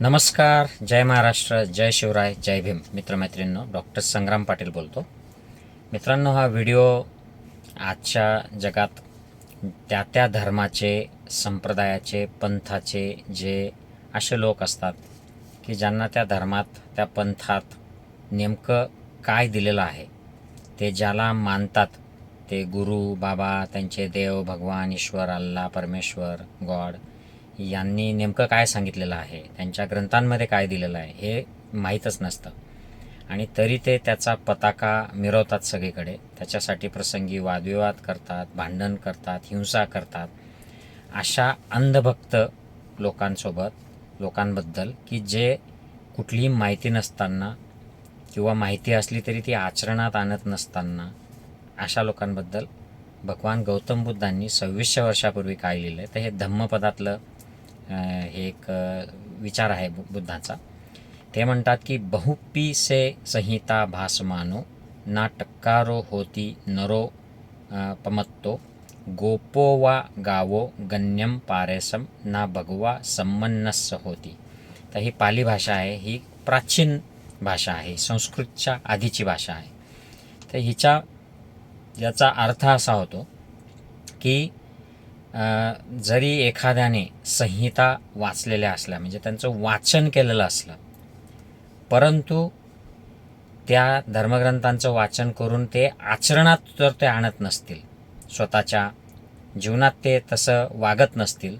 नमस्कार जय महाराष्ट्र जय शिवराय जय भीम. मित्रमैत्रिणींनो डॉक्टर संग्राम पाटील बोलतो. मित्रांनो हा व्हिडिओ आजच्या जगात त्या त्या धर्माचे संप्रदायाचे पंथाचे जे असे लोक असतात की ज्यांना त्या धर्मात त्या पंथात नेमकं काय दिलेलं आहे ते ज्याला मानतात ते गुरु बाबा त्यांचे देव भगवान ईश्वर अल्ला परमेश्वर गॉड यांनी नेमकं काय सांगितलेलं आहे? त्यांच्या ग्रंथांमध्ये काय दिलेलं आहे? हे माहीतच नसतं. आणि तरी ते त्याचा पताका मिरवतात सगळीकडे. त्याच्यासाठी प्रसंगी वादविवाद करतात भांडण करतात हिंसा करतात. अशा अंधभक्त लोकांसोबत लोकांबद्दल की जे कुठलीही माहिती नसताना किंवा माहिती असली तरी ती आचरणात आणत नसताना अशा लोकांबद्दल भगवान गौतम बुद्धांनी सव्वीसशे वर्षापूर्वी काय लिहिलं आहे तर हे धम्मपदातलं हे एक विचार आहे बु- बुद्धाचा. ते म्हणतात की बहुपी से संहिता भासमानो ना टक्कारो होती नरो पमत्तो गोपो वा गावो गण्यम पारेसम ना भगवा संमन्नस्स होती. तर ही पाली भाषा आहे ही प्राचीन भाषा आहे संस्कृतच्या आधीची भाषा आहे. तर हिच्या याचा अर्थ असा होतो की जरी एखाद्याने संहिता वाचलेल्या असल्या म्हणजे त्यांचं वाचन केलेलं असलं परंतु त्या धर्मग्रंथांचं वाचन करून ते आचरणात तर ते आणत नसतील स्वतःच्या जीवनात ते तसं वागत नसतील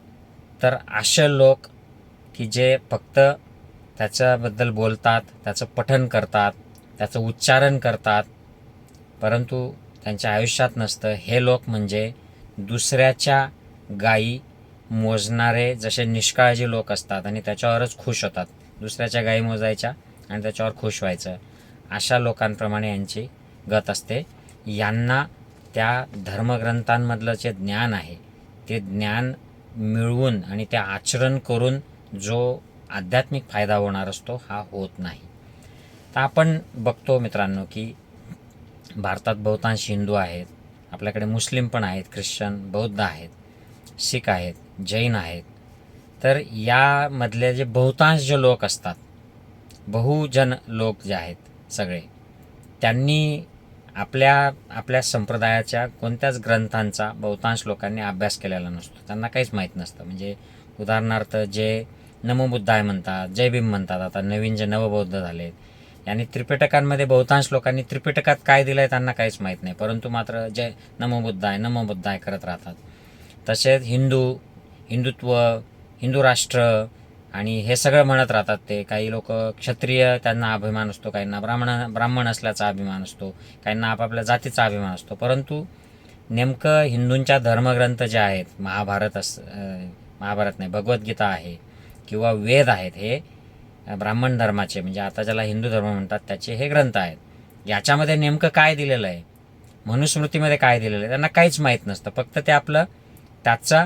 तर असे लोक की जे फक्त त्याच्याबद्दल बोलतात त्याचं पठन करतात त्याचं उच्चारण करतात परंतु त्यांच्या आयुष्यात नसतं हे लोक म्हणजे दुसऱ्याच्या गायी मोजणारे जसे निष्काळजी लोक असतात आणि त्याच्यावरच खुश होतात. दुसऱ्याच्या गायी मोजायच्या आणि त्याच्यावर खुश व्हायचं. अशा लोकांप्रमाणे यांची गत असते. यांना त्या धर्मग्रंथांमधलं जे ज्ञान आहे ते ज्ञान मिळवून आणि ते आचरण करून जो आध्यात्मिक फायदा होणार असतो हा होत नाही. तर आपण बघतो मित्रांनो की भारतात बहुतांश हिंदू आहेत आपल्याकडे मुस्लिम पण आहेत ख्रिश्चन बौद्ध आहेत. शीख आहेत जैन आहेत. तर यामधले जे बहुतांश जे लोक असतात बहुजन लोक जे आहेत सगळे त्यांनी आपल्या आपल्या संप्रदायाच्या कोणत्याच ग्रंथांचा बहुतांश लोकांनी अभ्यास केलेला नसतो. त्यांना काहीच माहीत नसतं. म्हणजे उदाहरणार्थ जे नमोबुद्धाय म्हणतात जय भीम म्हणतात आता नवीन जे नवबौद्ध झालेत यांनी त्रिपिटकांमध्ये बहुतांश लोकांनी त्रिपिटकात काय दिलं आहे त्यांना काहीच माहीत नाही. परंतु मात्र जय नमोबुद्धाय नमोबुद्धाय करत राहतात. तसेच हिंदू हिंदुत्व हिंदू राष्ट्र आणि हे सगळं म्हणत राहतात ते. काही लोक क्षत्रिय त्यांना अभिमान असतो काहींना ब्राह्मण ब्राह्मण असल्याचा अभिमान असतो काहींना आपापल्या जातीचा अभिमान असतो. परंतु नेमकं हिंदूंच्या धर्मग्रंथ जे आहेत महाभारत अस महाभारत नाही भगवद्गीता आहे किंवा वेद आहेत हे ब्राह्मण धर्माचे म्हणजे आता ज्याला हिंदू धर्म म्हणतात त्याचे हे ग्रंथ आहेत. याच्यामध्ये नेमकं काय दिलेलं आहे? मनुस्मृतीमध्ये काय दिलेलं आहे? त्यांना काहीच माहीत नसतं. फक्त ते आपलं त्याचा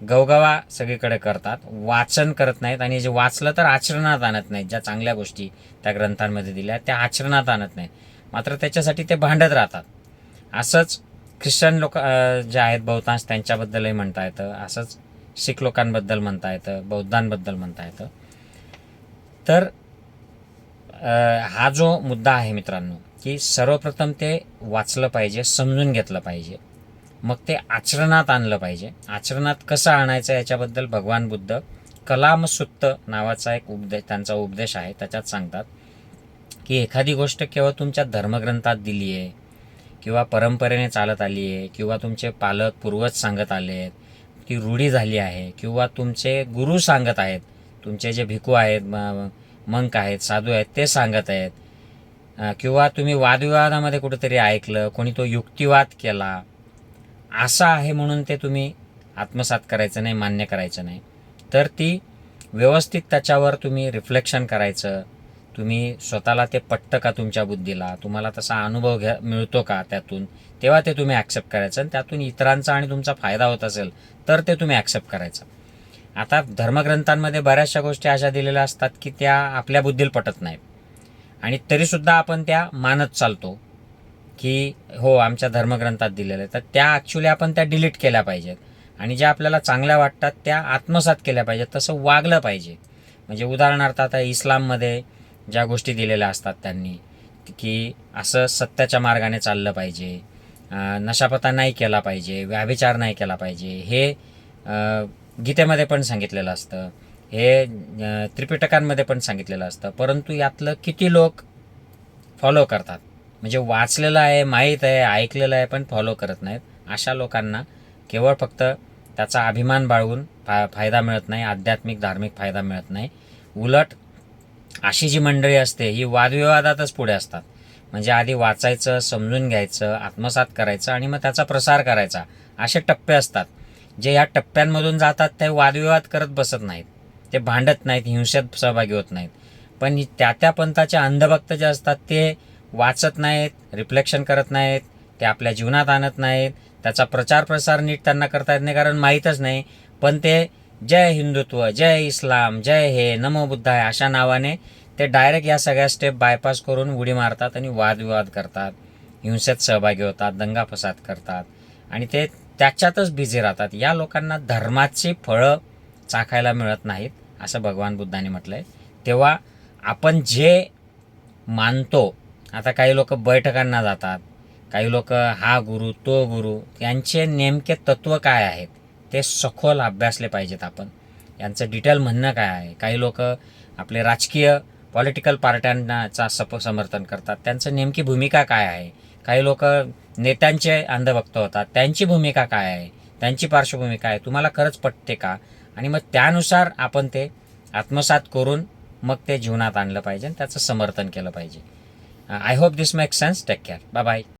गवगवा सगळीकडे करतात. वाचन करत नाहीत आणि जे वाचलं तर आचरणात आणत नाहीत. ज्या चांगल्या गोष्टी त्या ग्रंथांमध्ये दिल्या त्या आचरणात आणत नाहीत. मात्र त्याच्यासाठी ते भांडत राहतात. असंच ख्रिश्चन लोक जे आहेत बहुतांश त्यांच्याबद्दलही म्हणता येतं. असंच शीख लोकांबद्दल म्हणता येतं बौद्धांबद्दल म्हणता येतं. तर हा जो मुद्दा आहे मित्रांनो की सर्वप्रथम ते वाचलं पाहिजे समजून घेतलं पाहिजे. मग ते आचरणात आणलं पाहिजे. आचरणात कसं आणायचं याच्याबद्दल भगवान बुद्ध कलामसुत्त नावाचा एक उपदेश त्यांचा उपदेश आहे. त्याच्यात सांगतात की एखादी गोष्ट केवळ तुमच्या धर्मग्रंथात दिली आहे किंवा परंपरेने चालत आली आहे किंवा तुमचे पालक पूर्वज सांगत आले आहेत ती रूढी झाली आहे किंवा तुमचे गुरु सांगत आहेत तुमचे जे भिकू आहेत म- मंक आहेत साधू आहेत ते सांगत आहेत. किंवा तुम्ही वादविवादामध्ये कुठेतरी ऐकलं कोणी तो युक्तिवाद केला असा आहे म्हणून ते तुम्ही आत्मसात करायचं नाही मान्य करायचं नाही. तर ती व्यवस्थित त्याच्यावर तुम्ही रिफ्लेक्शन करायचं. तुम्ही स्वतःला ते पटतं का तुमच्या बुद्धीला? तुम्हाला तसा अनुभव घ्या मिळतो का त्यातून? तेव्हा ते तुम्ही ॲक्सेप्ट करायचं आणि त्यातून इतरांचा आणि तुमचा फायदा होत असेल तर ते तुम्ही ॲक्सेप्ट करायचं. आता धर्मग्रंथांमध्ये बऱ्याचशा गोष्टी अशा दिलेल्या असतात की त्या आपल्या बुद्धीला पटत नाहीत. आणि तरीसुद्धा आपण त्या मानत चालतो. की हो आमच्या धर्मग्रंथात दिलेलं आहे. तर त्या ॲक्च्युली आपण त्या डिलीट केल्या पाहिजेत. आणि ज्या आपल्याला चांगल्या वाटतात त्या आत्मसात केल्या पाहिजेत. तसं वागलं पाहिजे. म्हणजे उदाहरणार्थ आता इस्लाममध्ये ज्या गोष्टी दिलेल्या असतात त्यांनी की असं सत्याच्या मार्गाने चाललं पाहिजे. नशापता नाही केला पाहिजे व्याभिचार नाही केला पाहिजे. हे गीतेमध्ये पण सांगितलेलं असतं. हे त्रिपिटकांमध्ये पण सांगितलेलं असतं. परंतु यातलं किती लोक फॉलो करतात? म्हणजे वाचलेलं आहे माहीत आहे ऐकलेलं आहे पण फॉलो करत नाहीत. अशा लोकांना केवळ फक्त त्याचा अभिमान बाळगून फा फायदा मिळत नाही आध्यात्मिक धार्मिक फायदा मिळत नाही. उलट अशी जी मंडळी असते ही वादविवादातच पुढे असतात. म्हणजे आधी वाचायचं समजून घ्यायचं आत्मसात करायचं आणि मग त्याचा प्रसार करायचा. असे टप्पे असतात. जे या टप्प्यांमधून जातात ते वादविवाद करत बसत नाहीत. ते भांडत नाहीत हिंसेत सहभागी होत नाहीत. पण त्या त्या पंथाचे अंधभक्त जे असतात ते वाचत नाहीत रिफ्लेक्शन करत नाहीत ते आपल्या जीवनात आणत नाहीत. त्याचा प्रचार प्रसार नीट त्यांना करता येत नाही कारण माहीतच नाही. पण ते जय हिंदुत्व जय इस्लाम जय हे नमो बुद्ध आहे अशा नावाने ते डायरेक्ट या सगळ्या स्टेप बायपास करून उडी मारतात आणि वादविवाद करतात. हिंसेत सहभागी होतात दंगा फसाद करतात. आणि ते त्याच्यातच बिझी राहतात. या लोकांना धर्माची फळं चाखायला मिळत नाहीत असं भगवान बुद्धाने म्हटलं आहे तेव्हा आपण जे मानतो आता काही लोक बैठकांना जातात. काही लोक हा गुरु तो गुरु यांचे नेमके तत्व काय आहेत ते सखोल अभ्यासले पाहिजेत आपण. यांचं डिटेल म्हणणं काय आहे? काही लोक आपले राजकीय पॉलिटिकल पार्ट्यांनाचा सप समर्थन करतात. त्यांचं नेमकी भूमिका काय आहे? काही लोक नेत्यांचे अंधभक्त होतात. त्यांची भूमिका काय आहे? त्यांची पार्श्वभूमी काय आहे. तुम्हाला खरंच पटते का? आणि मग त्यानुसार आपण ते आत्मसात करून मग ते जीवनात आणलं पाहिजे आणि त्याचं समर्थन केलं पाहिजे. Uh, I hope this makes sense. Take care. Bye bye.